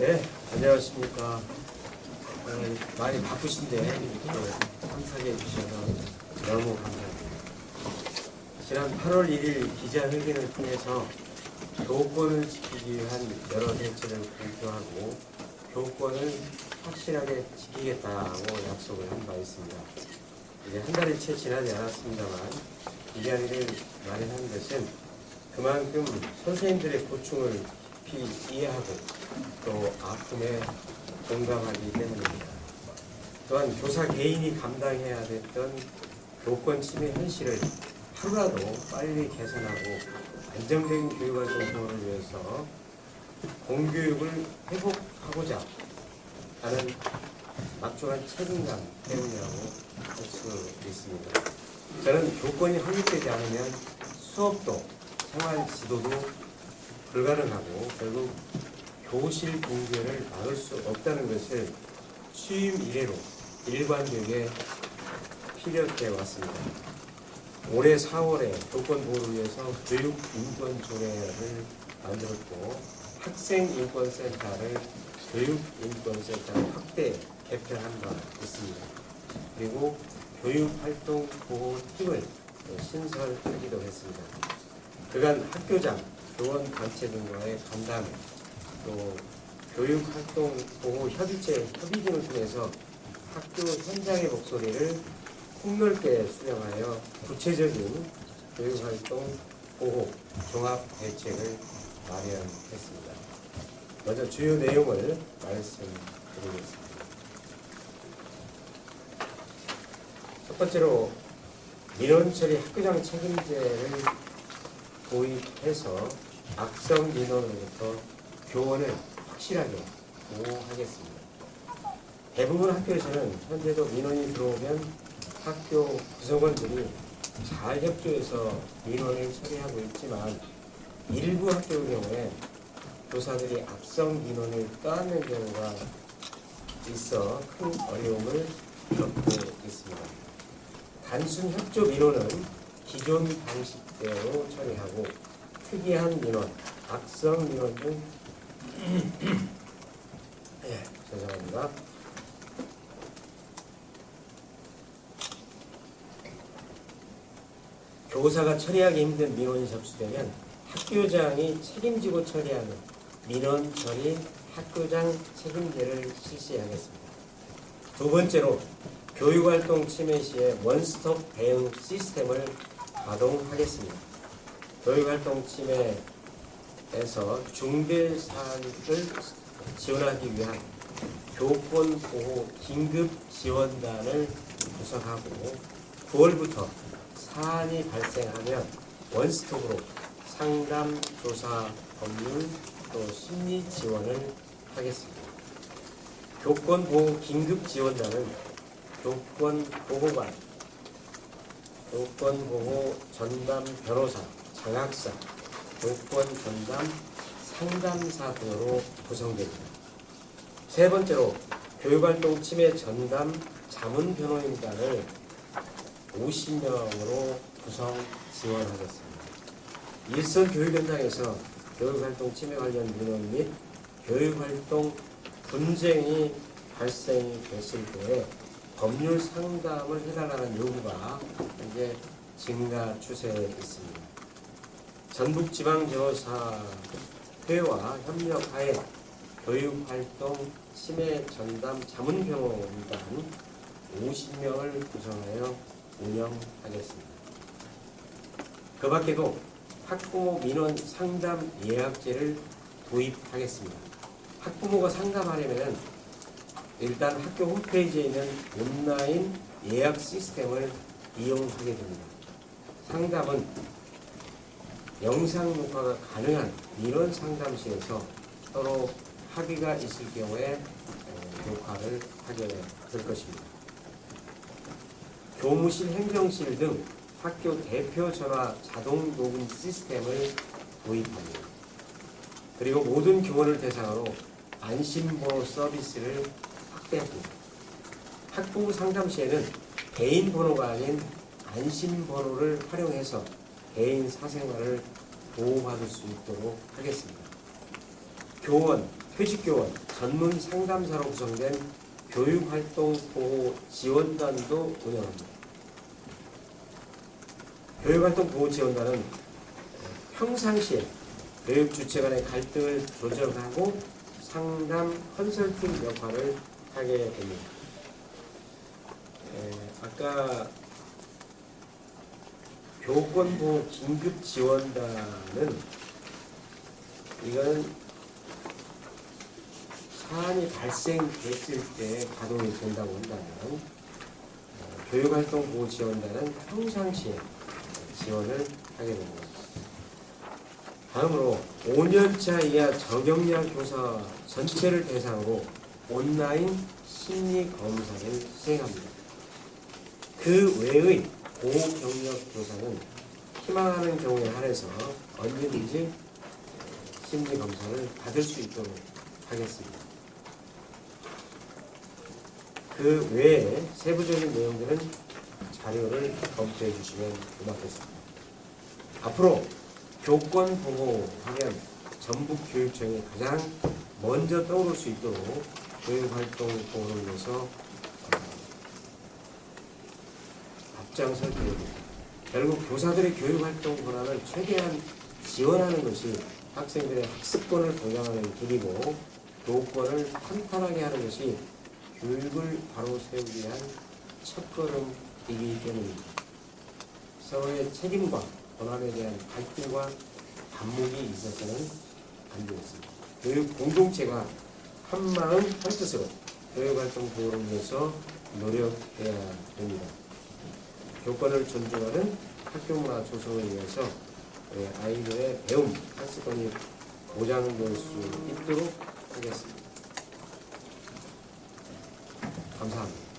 네, 안녕하십니까. 어, 많이 바쁘신데 참석해 주셔서 너무 감사합니다. 지난 8월 1일 기자회견을 통해서 교권을 지키기 위한 여러 대책을 공표하고 교권을 확실하게 지키겠다고 약속을 한 바 있습니다. 이제 한 달이 채 지나지 않았습니다만 이 자리를 마련한 것은 그만큼 선생님들의 고충을 깊이 이해하고 또 아픔에 공감하기 때문입니다. 또한 교사 개인이 감당해야 됐던 교권 침해 현실을 하루라도 빨리 개선하고 안정된 교육활동 보호를 위해서 공교육을 회복하고자 하는 막중한 책임감 때문이라고 할 수 있습니다. 저는 교권이 확립되지 않으면 수업도 생활 지도도 불가능하고 결국 교실 붕괴를 막을 수 없다는 것을 취임 이래로 일관되게 피력해 왔습니다. 올해 4월에 교권 보호를 위해서 교육 인권 조례를 만들었고 학생 인권센터를 교육 인권센터로 확대 개편한 바 있습니다. 그리고 교육 활동 보호 팀을 신설하기도 했습니다. 그간 학교장, 교원 단체 등과의 간담회, 또 교육 활동 보호 협의체 협의 등을 통해서 학교 현장의 목소리를 폭넓게 수렴하여 구체적인 교육 활동 보호 종합 대책을 마련했습니다. 먼저 주요 내용을 말씀드리겠습니다. 첫 번째로 민원 처리 학교장 책임제를 도입해서 악성 민원으로부터 교원을 확실하게 보호하겠습니다. 대부분 학교에서는 현재도 민원이 들어오면 학교 구성원들이 잘 협조해서 민원을 처리하고 있지만 일부 학교의 경우에 교사들이 악성 민원을 떠안는 경우가 있어 큰 어려움을 겪고 있습니다. 단순 협조 민원은 기존 방식대로 처리하고 특이한 민원, 악성 민원 등 예, 죄송합니다. 교사가 처리하기 힘든 민원이 접수되면 학교장이 책임지고 처리하는 민원 처리 학교장 책임제를 실시하겠습니다. 두 번째로 교육활동 침해 시에 원스톱 대응 시스템을 가동하겠습니다. 교육활동 침해에서 중대 사안을 지원하기 위한 교권 보호 긴급 지원단을 구성하고 9월부터 사안이 발생하면 원스톱으로 상담, 조사, 법률, 또 심리 지원을 하겠습니다. 교권 보호 긴급 지원단은 교권 보호관, 교권 보호 전담 변호사, 장학사, 교권 전담 상담사 등으로 구성됩니다. 세 번째로 교육활동 침해 전담 자문 변호인단을 50명으로 구성 지원하겠습니다. 일선 교육 현장에서 교육활동 침해 관련 민원 및 교육활동 분쟁이 발생이 됐을 때에 법률 상담을 해달라는 요구가 현재 증가 추세에 있습니다. 전북지방변호사회와 협력하에 교육활동 치매 전담 자문병원단 50명을 구성하여 운영하겠습니다. 그 밖에도 학부모 민원 상담 예약제를 도입하겠습니다. 학부모가 상담하려면 일단 학교 홈페이지에 있는 온라인 예약 시스템을 이용하게 됩니다. 상담은 영상 녹화가 가능한 민원 상담실에서 서로 합의가 있을 경우에 어, 녹화를 하게 될 것입니다. 교무실, 행정실 등 학교 대표 전화 자동 녹음 시스템을 도입합니다. 그리고 모든 교원을 대상으로 안심번호 서비스를 확대합니다. 학부모 상담 시에는 개인 번호가 아닌 안심번호를 활용해서 개인 사생활을 보호받을 수 있도록 하겠습니다. 교원, 퇴직교원, 전문 상담사로 구성된 교육활동 보호 지원단도 운영합니다. 교육활동 보호 지원단은 평상시에 교육 주체 간의 갈등을 조정하고 상담 컨설팅 역할을 하게 됩니다. 에, 아까 교권보호 긴급지원단은 이거는 사안이 발생됐을 때 가동이 된다고 한다면 어, 교육활동 보호 지원단은 평상시에 지원을 하게 됩니다. 다음으로 5년차 이하 저경력 교사 전체를 대상으로 온라인 심리 검사를 수행합니다. 그 외의 고경력 교사는 희망하는 경우에 한해서 언제든지 심리 검사를 받을 수 있도록 하겠습니다. 그 외에 세부적인 내용들은 자료를 검토해 주시면 고맙겠습니다. 앞으로 교권 보호 하면 전북 교육청이 가장 먼저 떠오를 수 있도록 교육활동 보호를 위해서 어, 앞장설 계획입니다. 결국 교사들의 교육 활동 권한을 최대한 지원하는 것이 학생들의 학습권을 보장하는 길이고 교권을 탄탄하게 하는 것이 교육을 바로 세우기 위한 첫걸음이기 때문입니다. 서로의 책임과 권한에 대한 갈등과 반목이 있어서는 안 되겠습니다. 교육 공동체가 한 마음 한 뜻으로 교육활동 보호를 위해서 노력해야 됩니다. 교권을 존중하는 학교문화 조성을 위해서 우리 아이들의 배움, 학습권이 보장될 수 있도록 하겠습니다. 감사합니다.